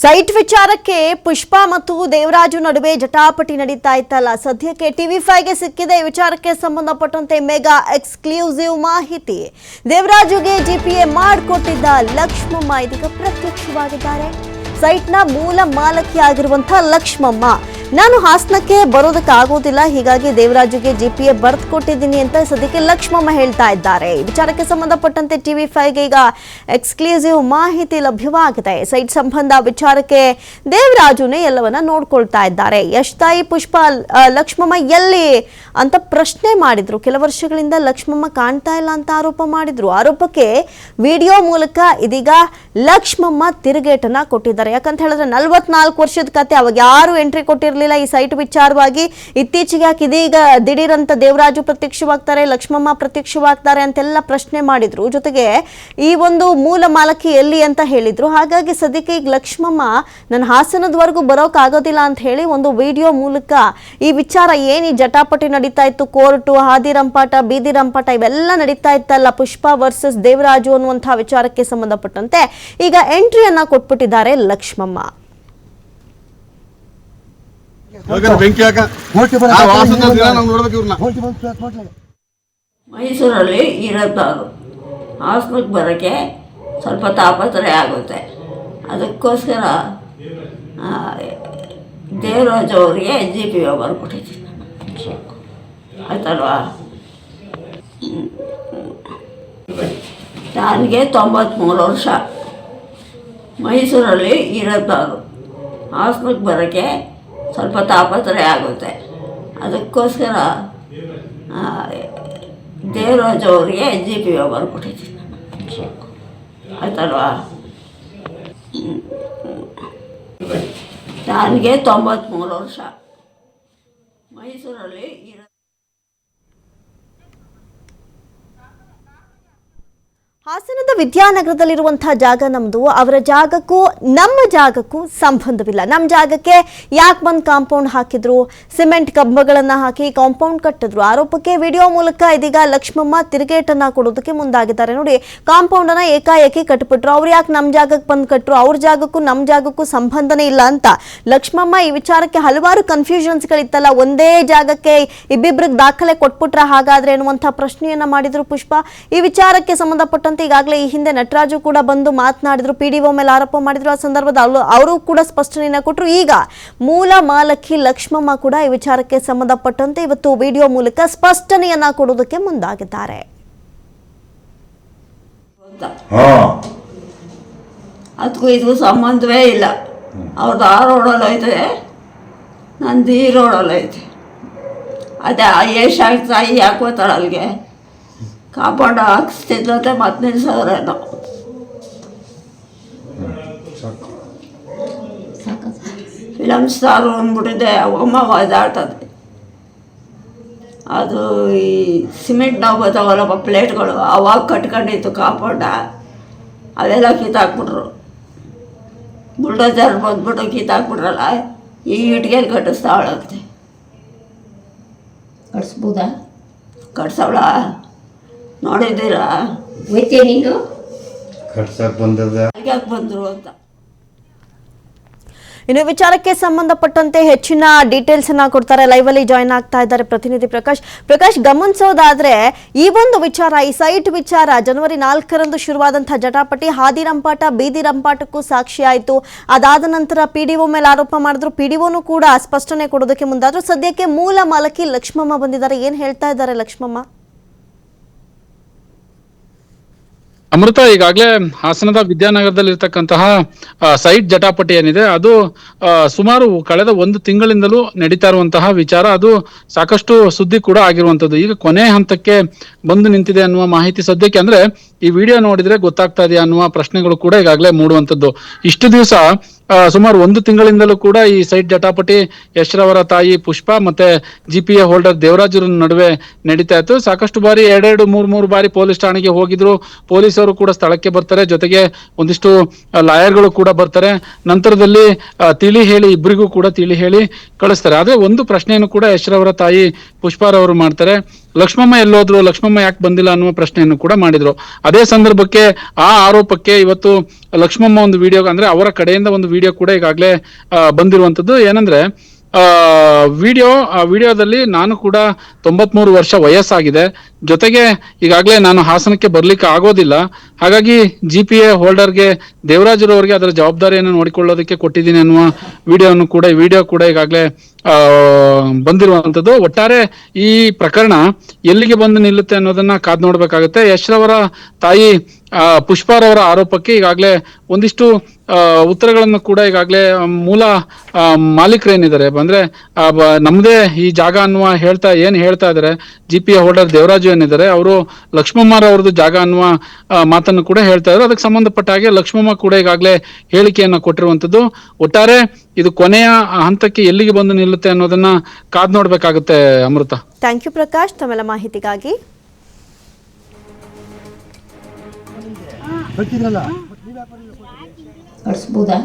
Site ವಿಚಾರಕ್ಕೆ ಪುಷ್ಪಾ ಮತ್ತು ದೇವರಾಜು ನಡುವೆ ಜಟಾಪಟಿ ನಡೀತಾ ಇತ್ತಲ್ಲ. ಸದ್ಯಕ್ಕೆ ಟಿವಿ ಫೈವ್ಗೆ ಸಿಕ್ಕಿದೆ. ಈ ವಿಚಾರಕ್ಕೆ ಸಂಬಂಧಪಟ್ಟಂತೆ ಮೆಗಾ ಎಕ್ಸ್ಕ್ಲೂಸಿವ್ ಮಾಹಿತಿ. ದೇವರಾಜುಗೆ ಜಿಪಿಎ ಮಾಡಿಕೊಟ್ಟಿದ್ದ ಲಕ್ಷ್ಮಮ್ಮ ಇದೀಗ ಪ್ರತ್ಯಕ್ಷವಾಗಿದ್ದಾರೆ. ಸೈಟ್ನ ಮೂಲ ಮಾಲಕಿಯಾಗಿರುವಂತಹ ಲಕ್ಷ್ಮಮ್ಮ ನಾನು ಹಾಸನಕ್ಕೆ ಬರೋದಕ್ಕಾಗೋದಿಲ್ಲ, ಹೀಗಾಗಿ ದೇವರಾಜುಗೆ ಜಿಪಿಎ ಬರ್ತ್ ಕೊಟ್ಟಿದ್ದೀನಿ ಅಂತ ಸದ್ಯಕ್ಕೆ ಲಕ್ಷ್ಮಮ್ಮ ಹೇಳ್ತಾ ಇದ್ದಾರೆ. ವಿಚಾರಕ್ಕೆ ಸಂಬಂಧಪಟ್ಟಂತೆ ಟಿವಿ ಫೈವ್ಗೆ ಈಗ ಎಕ್ಸ್ಕ್ಲೂಸಿವ್ ಮಾಹಿತಿ ಲಭ್ಯವಾಗಿದೆ. ಸೈಟ್ ಸಂಬಂಧ ವಿಚಾರಕ್ಕೆ ದೇವರಾಜುನೇ ಎಲ್ಲವನ್ನ ನೋಡ್ಕೊಳ್ತಾ ಇದ್ದಾರೆ. ಯಶ್ ತಾಯಿ ಪುಷ್ಪ ಲಕ್ಷ್ಮಮ್ಮ ಎಲ್ಲಿ ಅಂತ ಪ್ರಶ್ನೆ ಮಾಡಿದ್ರು. ಕೆಲ ವರ್ಷಗಳಿಂದ ಲಕ್ಷ್ಮಮ್ಮ ಕಾಣ್ತಾ ಇಲ್ಲ ಅಂತ ಆರೋಪ ಮಾಡಿದ್ರು. ಆರೋಪಕ್ಕೆ ವಿಡಿಯೋ ಮೂಲಕ ಇದೀಗ ಲಕ್ಷ್ಮಮ್ಮ ತಿರುಗೇಟನ್ನ ಕೊಟ್ಟಿದ್ದಾರೆ. ಯಾಕಂತ ಹೇಳಿದ್ರೆ ನಲ್ವತ್ನಾಲ್ಕು ವರ್ಷದ ಕತೆ, ಅವಾಗ ಯಾರು ಎಂಟ್ರಿ ಕೊಟ್ಟಿರಲಿಲ್ಲ. ಈ ಸೈಟ್ ವಿಚಾರವಾಗಿ ಇತ್ತೀಚೆಗೆ ಯಾಕೆ ಇದೀಗ ದಿಢೀರಂತ ದೇವರಾಜು ಪ್ರತ್ಯಕ್ಷವಾಗ್ತಾರೆ, ಲಕ್ಷ್ಮಮ್ಮ ಪ್ರತ್ಯಕ್ಷವಾಗ್ತಾರೆ ಅಂತೆಲ್ಲ ಪ್ರಶ್ನೆ ಮಾಡಿದ್ರು. ಜೊತೆಗೆ ಈ ಒಂದು ಮೂಲ ಮಾಲಕಿ ಎಲ್ಲಿ ಅಂತ ಹೇಳಿದ್ರು. ಹಾಗಾಗಿ ಸದ್ಯಕ್ಕೆ ಈಗ ಲಕ್ಷ್ಮಮ್ಮ ನನ್ನ ಹಾಸನದವರೆಗೂ ಬರೋಕ್ ಆಗೋದಿಲ್ಲ ಅಂತ ಹೇಳಿ ಒಂದು ವಿಡಿಯೋ ಮೂಲಕ ಈ ವಿಚಾರ ಏನು ಈ ಜಟಾಪಟಿ ನಡೀತಾ ಇತ್ತು, ಕೋರ್ಟು, ಹಾದಿ ರಂಪಾಟ, ಬೀದಿ ರಂಪಾಟ ಇವೆಲ್ಲ ನಡೀತಾ ಇತ್ತಲ್ಲ, ಪುಷ್ಪ ವರ್ಸಸ್ ದೇವರಾಜು ಅನ್ನುವಂತಹ ವಿಚಾರಕ್ಕೆ ಸಂಬಂಧಪಟ್ಟಂತೆ. ಈಗ ಎಂಟ್ರಿಯನ್ನ ಕೊಟ್ಬಿಟ್ಟಿದ್ದಾರೆ ಲಕ್ಷ್ಮಮ್ಮ ಹೋಗ್ಯಾರ ಬೆಂಕಿ ಹಾಕ ಹೋಗ್ತಿ ಬರ ಆ ವಾಸದ ದಿನ ನಾವು ನೋಡ್ಬೇಕು ಇವ್ರನ್ನ ಹೋಗ್ತಿ ಬಂದು ಪ್ಲೇಸ್ ಮಾಡ್ಲಾಗ ಮೈಸೂರಲ್ಲಿ ಇರೋದವರು ಹಾಸನಕ್ಕೆ ಬರೋಕ್ಕೆ ಸ್ವಲ್ಪ ತಾಪತ್ರಯ ಆಗುತ್ತೆ. ಅದಕ್ಕೋಸ್ಕರ ಆ, ದೇವರಾಜ್ ಅವರಿಗೆ ಜಿ ಪಿ ಒ ಬರ್ಕೊಟ್ಟಿದ್ದೀನಿ ಆಯ್ತಲ್ವಾ. ನನಗೆ ತೊಂಬತ್ತ್ಮೂರು ವರ್ಷ. ಮೈಸೂರಲ್ಲಿ ಇರೋದವರು ಹಾಸನಕ್ಕೆ ಬರೋಕ್ಕೆ ಸ್ವಲ್ಪ ತಾಪತ್ರಯ ಆಗುತ್ತೆ. ಅದಕ್ಕೋಸ್ಕರ ದೇವರಾಜ್ ಅವರಿಗೆ ಜಿ ಪಿ ಒ ಬರ್ಕೊಟ್ಟಿದ್ದೀನಿ. ಆಯ್ತಲ್ವಾ. ನನಗೆ ತೊಂಬತ್ತ್ಮೂರು ವರ್ಷ. ಮೈಸೂರಲ್ಲಿ ಇರೋ ಹಾಸನದ ವಿದ್ಯಾನಗರದಲ್ಲಿರುವಂತಹ ಜಾಗ ನಮ್ದು. ಅವರ ಜಾಗಕ್ಕೂ ನಮ್ಮ ಜಾಗಕ್ಕೂ ಸಂಬಂಧವಿಲ್ಲ. ನಮ್ಮ ಜಾಗಕ್ಕೆ ಯಾಕೆ ಬಂದು ಕಾಂಪೌಂಡ್ ಹಾಕಿದ್ರು? ಸಿಮೆಂಟ್ ಕಂಬಗಳನ್ನು ಹಾಕಿ ಕಾಂಪೌಂಡ್ ಕಟ್ಟಿದ್ರು. ಆರೋಪಕ್ಕೆ ವಿಡಿಯೋ ಮೂಲಕ ಇದೀಗ ಲಕ್ಷ್ಮಮ್ಮ ತಿರುಗೇಟನ್ನು ಕೊಡೋದಕ್ಕೆ ಮುಂದಾಗಿದ್ದಾರೆ. ನೋಡಿ ಕಾಂಪೌಂಡ್ ಅನ್ನ ಏಕಾಏಕಿ ಕಟ್ಟಿಬಿಟ್ರು ಅವ್ರು ಯಾಕೆ ನಮ್ಮ ಜಾಗಕ್ಕೆ ಬಂದು ಕಟ್ಟರು ಅವ್ರ ಜಾಗಕ್ಕೂ ನಮ್ಮ ಜಾಗಕ್ಕೂ ಸಂಬಂಧನೇ ಇಲ್ಲ ಅಂತ ಲಕ್ಷ್ಮಮ್ಮ ಈ ವಿಚಾರಕ್ಕೆ ಹಲವಾರು ಕನ್ಫ್ಯೂಷನ್ಸ್ಗಳಿತ್ತಲ್ಲ. ಒಂದೇ ಜಾಗಕ್ಕೆ ಇಬ್ಬಿಬ್ರಿಗೆ ದಾಖಲೆ ಕೊಟ್ಬಿಟ್ರ ಹಾಗಾದ್ರೆ ಎನ್ನುವಂಥ ಪ್ರಶ್ನೆಯನ್ನ ಮಾಡಿದ್ರು ಪುಷ್ಪ. ಈ ವಿಚಾರಕ್ಕೆ ಸಂಬಂಧಪಟ್ಟಂತೆ ಈಗಾಗಲೇ ಈ ಹಿಂದೆ ನಟರಾಜು ಕೂಡ ಬಂದು ಮಾತನಾಡಿದ್ರು. ಪಿ ಡಿ ಒ ಮೇಲೆ ಆರೋಪ ಮಾಡಿದ್ರು. ಆ ಸಂದರ್ಭದಲ್ಲಿ ಅವರು ಕೂಡ ಸ್ಪಷ್ಟನೆಯನ್ನ ಕೊಟ್ಟರು ಈಗ ಮೂಲ ಮಾಲಕಿ ಲಕ್ಷ್ಮಮ್ಮ ಕೂಡ ಈ ವಿಚಾರಕ್ಕೆ ಸಂಬಂಧಪಟ್ಟಂತೆ ಇವತ್ತು ವಿಡಿಯೋ ಮೂಲಕ ಸ್ಪಷ್ಟನೆಯನ್ನ ಕೊಡುವುದಕ್ಕೆ ಮುಂದಾಗಿದ್ದಾರೆ. ಅದಕ್ಕೂ ಇದಕ್ಕೂ ಸಂಬಂಧವೇ ಇಲ್ಲ. ಅವ್ರದ್ದು ಆ ರೋಡಲ್ಲೈತೆ ನಂದು ಈ ರೋಡಲ್ಲಿ ಐತೆ ಅದೇ ಆ ಯಶ್ ತಾಯಿ ಯಾಕೆ ಅಲ್ಲಿಗೆ ಕಾಂಪೌಂಡ್ ಹಾಕಿಸ್ತಿದ್ದಂತೆ ಮತ್ತೆ ನಿಲ್ಸೋರೇನೋ ಫಿಲಮ್ ಸ್ಟಾರು ಅಂದ್ಬಿಟ್ಟಿದೆ ಅಮ್ಮ ಒದಾಡ್ತದೆ ಅದು ಈ ಸಿಮೆಂಟ್ ನಾವು ಬರ್ತಾವಲ್ಲಪ್ಪ ಪ್ಲೇಟ್ಗಳು ಅವಾಗ ಕಟ್ಕೊಂಡಿತ್ತು ಕಾಂಪೌಂಡ. ಅವೆಲ್ಲ ಕಿತ್ತಾಕ್ಬಿಟ್ರು ಬುಲ್ಡೋಜರ್ ಬಂದ್ಬಿಟ್ಟು ಕಿತ್ತಾಕ್ಬಿಟ್ರಲ್ಲ ಈ ಇಟ್ಗೆಲ್ಲಿ ಕಟ್ಟಿಸ್ತಾವಳಂತೆ ಕಟ್ಸ್ಬೋದಾ? ಕಟ್ಸವಳ? ನೋಡಿದ್ದೀರಾ ಹೋಯ್ತೀಯ ನೀನು? ಕಟ್ಸಕ್ ಬಂದದ. ಯಾಕೆ ಬಂದರು ಅಂತ. ಇನ್ನು ವಿಚಾರಕ್ಕೆ ಸಂಬಂಧಪಟ್ಟಂತೆ ಹೆಚ್ಚಿನ ಡೀಟೇಲ್ಸ್ ಅನ್ನ ಕೊಡ್ತಾರೆ. ಲೈವ್ ಅಲ್ಲಿ ಜಾಯ್ನ್ ಆಗ್ತಾ ಇದ್ದಾರೆ ಪ್ರತಿನಿಧಿ ಪ್ರಕಾಶ್. ಪ್ರಕಾಶ್ ಗಮನಿಸೋದಾದ್ರೆ ಈ ಒಂದು ವಿಚಾರ ಈ ಸೈಟ್ ವಿಚಾರ ಜನವರಿ ನಾಲ್ಕರಂದು ಶುರುವಾದಂತಹ ಜಟಾಪಟಿ ಹಾದಿ ರಂಪಾಟ ಬೀದಿ ರಂಪಾಟಕ್ಕೂ ಸಾಕ್ಷಿ ಆಯಿತು ಅದಾದ ನಂತರ ಪಿ ಡಿ ಒ ಮೇಲೆ ಆರೋಪ ಮಾಡಿದ್ರು. ಪಿ ಡಿ ಕೂಡ ಸ್ಪಷ್ಟನೆ ಕೊಡೋದಕ್ಕೆ ಮುಂದಾದ್ರು. ಸದ್ಯಕ್ಕೆ ಮೂಲ ಮಾಲಕಿ ಲಕ್ಷ್ಮಮ್ಮ ಬಂದಿದ್ದಾರೆ. ಏನ್ ಹೇಳ್ತಾ ಇದ್ದಾರೆ ಲಕ್ಷ್ಮಮ್ಮ? ಅಮೃತ ಈಗಾಗಲೇ ಹಾಸನದ ವಿದ್ಯಾನಗರದಲ್ಲಿರ್ತಕ್ಕಂತಹ ಸೈಟ್ ಜಟಾಪಟಿ ಏನಿದೆ, ಅದು ಸುಮಾರು ಕಳೆದ ಒಂದು ತಿಂಗಳಿಂದಲೂ ನಡೀತಾ ಇರುವಂತಹ ವಿಚಾರ. ಅದು ಸಾಕಷ್ಟು ಸುದ್ದಿ ಕೂಡ ಆಗಿರುವಂತದ್ದು ಈಗ ಕೊನೆ ಹಂತಕ್ಕೆ ಬಂದು ನಿಂತಿದೆ ಅನ್ನುವ ಮಾಹಿತಿ ಸದ್ಯಕ್ಕೆ. ಅಂದ್ರೆ ಈ ವಿಡಿಯೋ ನೋಡಿದ್ರೆ ಗೊತ್ತಾಗ್ತಾ ಇದೆಯಾ ಅನ್ನುವ ಪ್ರಶ್ನೆಗಳು ಕೂಡ ಈಗಾಗಲೇ ಮೂಡುವಂತದ್ದು ಇಷ್ಟು ದಿವಸ ಸುಮಾರು ಒಂದು ತಿಂಗಳಿಂದಲೂ ಕೂಡ ಈ ಸೈಟ್ ಜಟಾಪಟಿ ಯಶ್ರವರ ತಾಯಿ ಪುಷ್ಪ ಮತ್ತೆ ಜಿಪಿಎ ಹೋಲ್ಡರ್ ದೇವರಾಜರ ನಡುವೆ ನಡೀತಾ ಇತ್ತು. ಸಾಕಷ್ಟು ಬಾರಿ ಎರಡೆರಡು, ಮೂರ್, ಮೂರು ಬಾರಿ ಪೊಲೀಸ್ ಠಾಣೆಗೆ ಹೋಗಿದ್ರು. ಪೊಲೀಸರು ಕೂಡ ಸ್ಥಳಕ್ಕೆ ಬರ್ತಾರೆ. ಜೊತೆಗೆ ಒಂದಿಷ್ಟು ಲಾಯರ್ಗಳು ಕೂಡ ಬರ್ತಾರೆ. ನಂತರದಲ್ಲಿ ತಿಳಿ ಹೇಳಿ ಇಬ್ಬರಿಗೂ ಕೂಡ ತಿಳಿ ಹೇಳಿ ಕಳಿಸ್ತಾರೆ. ಆದ್ರೆ ಒಂದು ಪ್ರಶ್ನೆಯನ್ನು ಕೂಡ ಯಶ್ರವರ ತಾಯಿ ಪುಷ್ಪಾರವರು ಮಾಡ್ತಾರೆ. ಲಕ್ಷ್ಮಮ್ಮ ಎಲ್ಲೋದ್ರು, ಲಕ್ಷ್ಮಮ್ಮ ಯಾಕೆ ಬಂದಿಲ್ಲ ಅನ್ನುವ ಪ್ರಶ್ನೆಯನ್ನು ಕೂಡ ಮಾಡಿದ್ರು. ಅದೇ ಸಂದರ್ಭಕ್ಕೆ ಆ ಆರೋಪಕ್ಕೆ ಇವತ್ತು ಲಕ್ಷ್ಮಮ್ಮ ಒಂದು ವಿಡಿಯೋ ಅಂದ್ರೆ ಅವರ ಕಡೆಯಿಂದ ಒಂದು ವಿಡಿಯೋ ಕೂಡ ಈಗಾಗಲೇ ಬಂದಿರುವಂತದ್ದು ಏನಂದ್ರೆ ವಿಡಿಯೋ, ಆ ವಿಡಿಯೋದಲ್ಲಿ ನಾನು ಕೂಡ ತೊಂಬತ್ಮೂರು ವರ್ಷ ವಯಸ್ಸಾಗಿದೆ. ಜೊತೆಗೆ ಈಗಾಗಲೇ ನಾನು ಹಾಸನಕ್ಕೆ ಬರ್ಲಿಕ್ಕೆ ಆಗೋದಿಲ್ಲ. ಹಾಗಾಗಿ ಜಿ ಪಿ ಎ ಹೋಲ್ಡರ್ಗೆ ದೇವರಾಜರವರಿಗೆ ಅದರ ಜವಾಬ್ದಾರಿಯನ್ನು ನೋಡಿಕೊಳ್ಳೋದಕ್ಕೆ ಕೊಟ್ಟಿದ್ದೀನಿ ಅನ್ನುವ ವಿಡಿಯೋನು ಕೂಡ ವಿಡಿಯೋ ಕೂಡ ಈಗಾಗಲೇ ಬಂದಿರುವಂತದ್ದು ಒಟ್ಟಾರೆ ಈ ಪ್ರಕರಣ ಎಲ್ಲಿಗೆ ಬಂದು ನಿಲ್ಲುತ್ತೆ ಅನ್ನೋದನ್ನ ಕಾದ್ ನೋಡ್ಬೇಕಾಗುತ್ತೆ. ಯಶ್ರವರ ತಾಯಿ ಪುಷ್ಪಾರವರ ಆರೋಪಕ್ಕೆ ಈಗಾಗಲೇ ಒಂದಿಷ್ಟು ಉತ್ತರಗಳನ್ನು ಕೂಡ ಈಗಾಗಲೇ ಮೂಲ ಮಾಲೀಕರು ಮಾಲೀಕರೇನಿದ್ದಾರೆ. ಅಂದ್ರೆ ನಮ್ದೇ ಈ ಜಾಗ ಅನ್ನುವ ಹೇಳ್ತಾ, ಏನ್ ಹೇಳ್ತಾ ಇದಾರೆ ಜಿ ಪಿ ಹೋಲ್ಡರ್ ದೇವರಾಜು ಏನಿದ್ದಾರೆ, ಅವರು ಲಕ್ಷ್ಮಮ್ಮರವ್ರದ್ದು ಜಾಗ ಅನ್ನುವ ಮಾತನ್ನು ಕೂಡ ಹೇಳ್ತಾ ಇದ್ದಾರೆ. ಅದಕ್ಕೆ ಸಂಬಂಧಪಟ್ಟ ಹಾಗೆ ಲಕ್ಷ್ಮಮ್ಮ ಕೂಡ ಈಗಾಗಲೇ ಹೇಳಿಕೆಯನ್ನ ಕೊಟ್ಟಿರುವಂತದ್ದು ಒಟ್ಟಾರೆ, ಇದು ಕೊನೆಯ ಹಂತಕ್ಕೆ ಎಲ್ಲಿಗೆ ಬಂದು ನಿಲ್ಲುತ್ತೆ ಅನ್ನೋದನ್ನ ಕಾದ್ ನೋಡ್ಬೇಕಾಗುತ್ತೆ ಅಮೃತ. ಥ್ಯಾಂಕ್ ಯು ಪ್ರಕಾಶ್ ತಮ್ಮೆಲ್ಲ ಮಾಹಿತಿಗಾಗಿ. ಕಳಿಸ್ಬೋದಾ